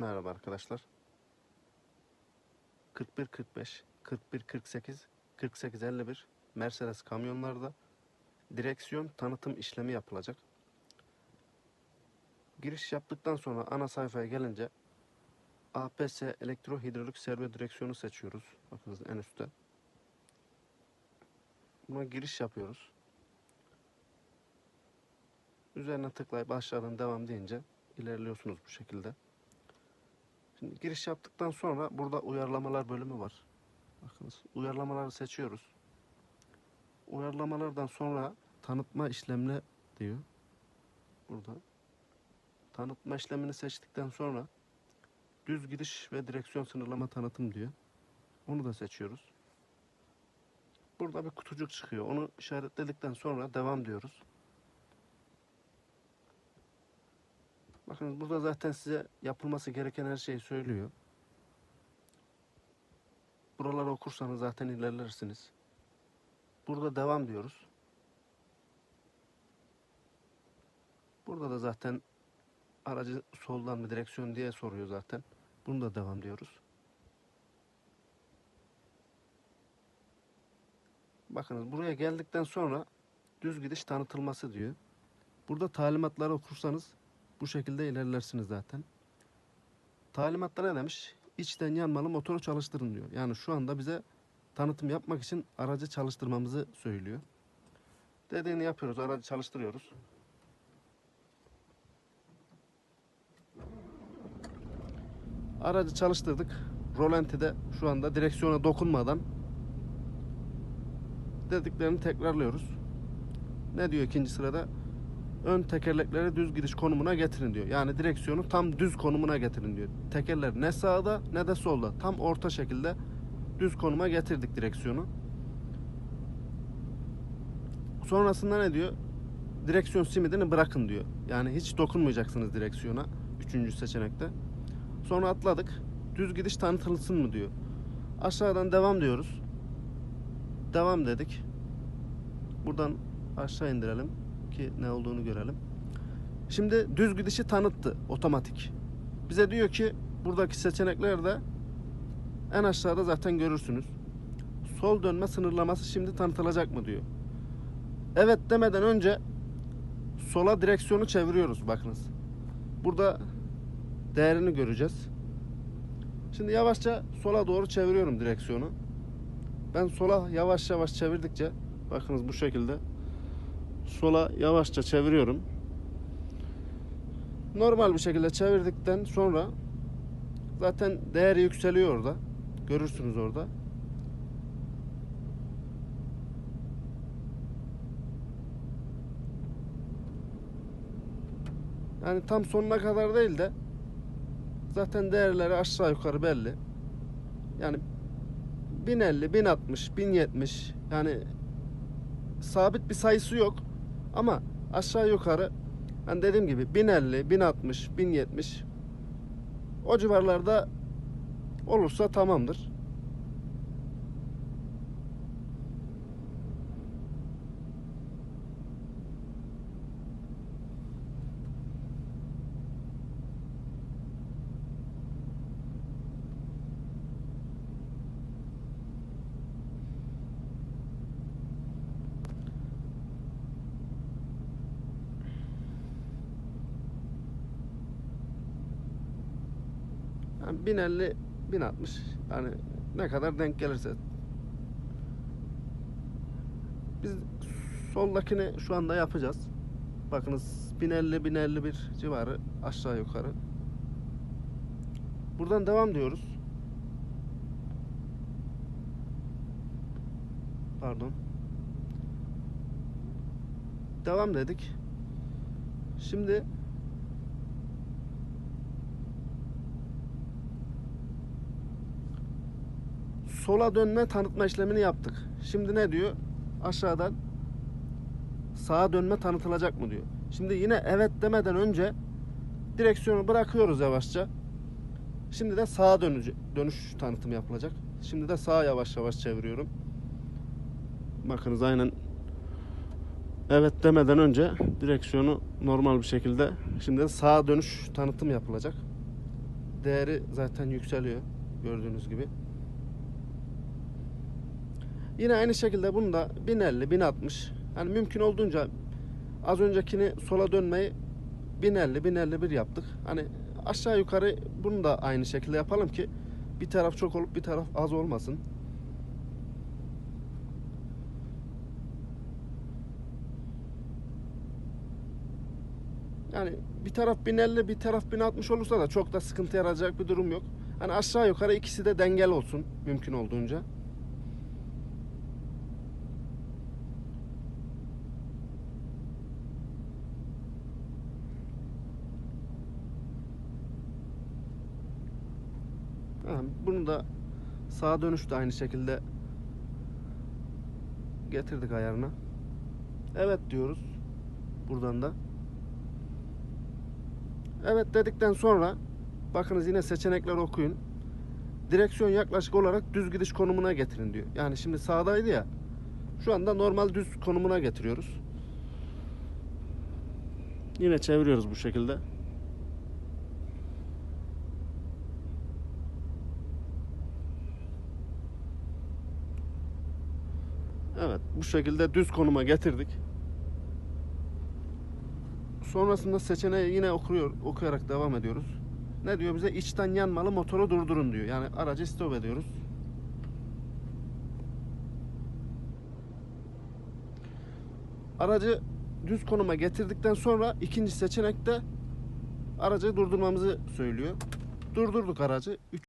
Merhaba arkadaşlar. 41 45 41 48 48 51 Mercedes kamyonlarda direksiyon tanıtım işlemi yapılacak. Giriş yaptıktan sonra ana sayfaya gelince APS elektro hidrolik servo direksiyonu seçiyoruz. Bakınız en üstte. Buna giriş yapıyoruz. Üzerine tıklayıp aşağıdan devam deyince ilerliyorsunuz bu şekilde. Şimdi giriş yaptıktan sonra burada uyarlamalar bölümü var. Bakınız uyarlamaları seçiyoruz. Uyarlamalardan sonra tanıtma işlemine diyor. Burada. Tanıtma işlemini seçtikten sonra düz gidiş ve direksiyon sınırlama tanıtım diyor. Onu da seçiyoruz. Burada bir kutucuk çıkıyor. Onu işaretledikten sonra devam diyoruz. Bakın burada zaten size yapılması gereken her şeyi söylüyor. Buraları okursanız zaten ilerlersiniz. Burada devam diyoruz. Burada da zaten aracı soldan mı direksiyon diye soruyor zaten. Bunu da devam diyoruz. Bakınız buraya geldikten sonra düz gidiş tanıtılması diyor. Burada talimatları okursanız bu şekilde ilerlersiniz zaten. Talimatta ne demiş? İçten yanmalı motoru çalıştırın diyor. Yani şu anda bize tanıtım yapmak için aracı çalıştırmamızı söylüyor. Dediğini yapıyoruz, aracı çalıştırıyoruz. Aracı çalıştırdık. Rolanti'de şu anda direksiyona dokunmadan dediklerini tekrarlıyoruz. Ne diyor ikinci sırada? Ön tekerlekleri düz gidiş konumuna getirin diyor. Yani direksiyonu tam düz konumuna getirin diyor. Tekerler ne sağda ne de solda. Tam orta şekilde düz konuma getirdik direksiyonu. Sonrasında ne diyor? Direksiyon simidini bırakın diyor. Yani hiç dokunmayacaksınız direksiyona. Üçüncü seçenekte. Sonra atladık. Düz gidiş tanıtılsın mı diyor. Aşağıdan devam diyoruz. Devam dedik. Buradan aşağı indirelim ki ne olduğunu görelim. Şimdi düz gidişi tanıttı otomatik. Bize diyor ki buradaki seçeneklerde en aşağıda zaten görürsünüz. Sol dönme sınırlaması şimdi tanıtılacak mı diyor. Evet demeden önce sola direksiyonu çeviriyoruz bakınız. Burada değerini göreceğiz. Şimdi yavaşça sola doğru çeviriyorum direksiyonu. Ben sola yavaş yavaş çevirdikçe bakınız bu şekilde sola yavaşça çeviriyorum. Normal bir şekilde çevirdikten sonra zaten değeri yükseliyor orada. Görürsünüz orada. Yani tam sonuna kadar değil de zaten değerleri aşağı yukarı belli. Yani 1050, 1060, 1070 yani sabit bir sayısı yok. Ama aşağı yukarı ben dediğim gibi 1050, 1060, 1070 o civarlarda olursa tamamdır. Yani 1050, 1060 yani ne kadar denk gelirse. Biz soldakini şu anda yapacağız. Bakınız 1050, 1051 civarı aşağı yukarı. Buradan devam diyoruz. Pardon. Devam dedik. Şimdi sola dönme tanıtma işlemini yaptık. Şimdi ne diyor? Aşağıdan sağa dönme tanıtılacak mı diyor. Şimdi yine evet demeden önce direksiyonu bırakıyoruz yavaşça. Şimdi de sağa dönüş, dönüş tanıtım yapılacak. Şimdi de sağa yavaş yavaş çeviriyorum. Bakınız aynen evet demeden önce direksiyonu normal bir şekilde şimdi de sağa dönüş tanıtım yapılacak. değeri zaten yükseliyor gördüğünüz gibi. Yine aynı şekilde bunu da 1050, 1060 hani mümkün olduğunca az öncekini sola dönmeyi 1050, 1051 yaptık. Hani aşağı yukarı bunu da aynı şekilde yapalım ki bir taraf çok olup bir taraf az olmasın. Yani bir taraf 1050 bir taraf 1060 olursa da çok da sıkıntı yaratacak bir durum yok. Hani aşağı yukarı ikisi de dengeli olsun mümkün olduğunca. Bunu da sağa dönüş de aynı şekilde getirdik ayarına. Evet diyoruz. Buradan da. Evet dedikten sonra bakınız yine seçenekler okuyun. Direksiyon yaklaşık olarak düz gidiş konumuna getirin diyor. Yani şimdi sağdaydı ya. Şu anda normal düz konumuna getiriyoruz. Yine çeviriyoruz bu şekilde. Evet bu şekilde düz konuma getirdik. Sonrasında seçeneği yine okuyor, okuyarak devam ediyoruz. Ne diyor bize? İçten yanmalı motoru durdurun diyor. Yani aracı stop ediyoruz. Aracı düz konuma getirdikten sonra ikinci seçenekte aracı durdurmamızı söylüyor. Durdurduk aracı.